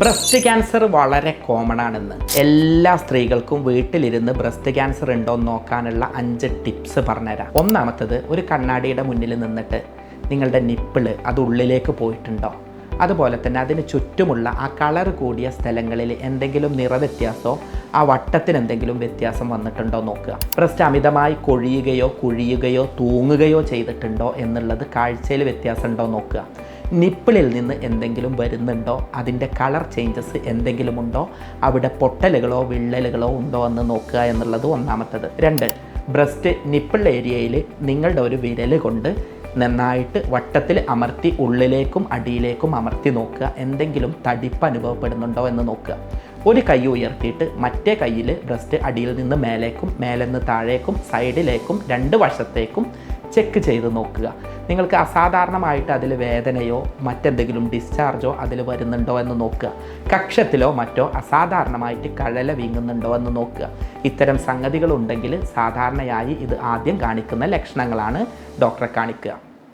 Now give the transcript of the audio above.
Breast cancer വളരെ common ആണെന്ന്. എല്ലാ സ്ത്രീകൾക്കും വീട്ടിലിരുന്ന് ബ്രസ്റ്റ് ക്യാൻസർ ഉണ്ടോ എന്ന് നോക്കാനുള്ള അഞ്ച് ടിപ്സ് പറഞ്ഞുതരാം. ഒന്നാമത്തത് ഒരു കണ്ണാടിയുടെ മുന്നിൽ നിന്നിട്ട് നിങ്ങളുടെ നിപ്പിൾ അത് ഉള്ളിലേക്ക് പോയിട്ടുണ്ടോ? അതുപോലെ തന്നെ അതിന് ചുറ്റുമുള്ള ആ കളർ കൂടിയ സ്ഥലങ്ങളിൽ എന്തെങ്കിലും നിറവ്യത്യാസമോ ആ വട്ടത്തിന് എന്തെങ്കിലും വ്യത്യാസം വന്നിട്ടുണ്ടോ നോക്കുക. ബ്രസ്റ്റ് അമിതമായി കൊഴിയുകയോ കുഴിയുകയോ തൂങ്ങുകയോ ചെയ്തിട്ടുണ്ടോ എന്നുള്ളത് കാഴ്ചയിൽ വ്യത്യാസം ഉണ്ടോ നോക്കുക. നിപ്പിളിൽ നിന്ന് എന്തെങ്കിലും വരുന്നുണ്ടോ? അതിന്റെ കളർ ചേഞ്ചസ് എന്തെങ്കിലും ഉണ്ടോ? അവിടെ പൊട്ടലുകളോ വിള്ളലുകളോ ഉണ്ടോ എന്ന് നോക്കുക എന്നുള്ളത് ഒന്നാമത്തത്. രണ്ട് ബ്രസ്റ്റ് നിപ്പിൾ ഏരിയയിൽ നിങ്ങളുടെ ഒരു വിരൽ കൊണ്ട് നന്നായിട്ട് വട്ടത്തിൽ അമർത്തി ഉള്ളിലേക്കും അടിയിലേക്കും അമർത്തി നോക്കുക. എന്തെങ്കിലും തടിപ്പ് അനുഭവപ്പെടുന്നുണ്ടോ എന്ന് നോക്കുക. ഒരു കൈ ഉയർത്തിയിട്ട് മറ്റേ കയ്യിൽ ബ്രസ്റ്റ് അടിയിൽ നിന്ന് മേലേക്കും മേലെ നിന്ന് താഴേക്കും സൈഡിലേക്കും രണ്ട് വശത്തേക്കും ചെക്ക് ചെയ്ത് നോക്കുക. നിങ്ങൾക്ക് അസാധാരണമായിട്ട് അതിൽ വേദനയോ മറ്റെന്തെങ്കിലും ഡിസ്ചാർജോ അതിൽ വരുന്നുണ്ടോ എന്ന് നോക്കുക. കക്ഷത്തിലോ മറ്റോ അസാധാരണമായിട്ട് കഴല വീങ്ങുന്നുണ്ടോ എന്ന് നോക്കുക. ഇത്തരം സംഗതികളുണ്ടെങ്കിൽ സാധാരണയായി ഇത് ആദ്യം കാണിക്കുന്ന ലക്ഷണങ്ങളാണ് ഡോക്ടറെ കാണിക്കുക.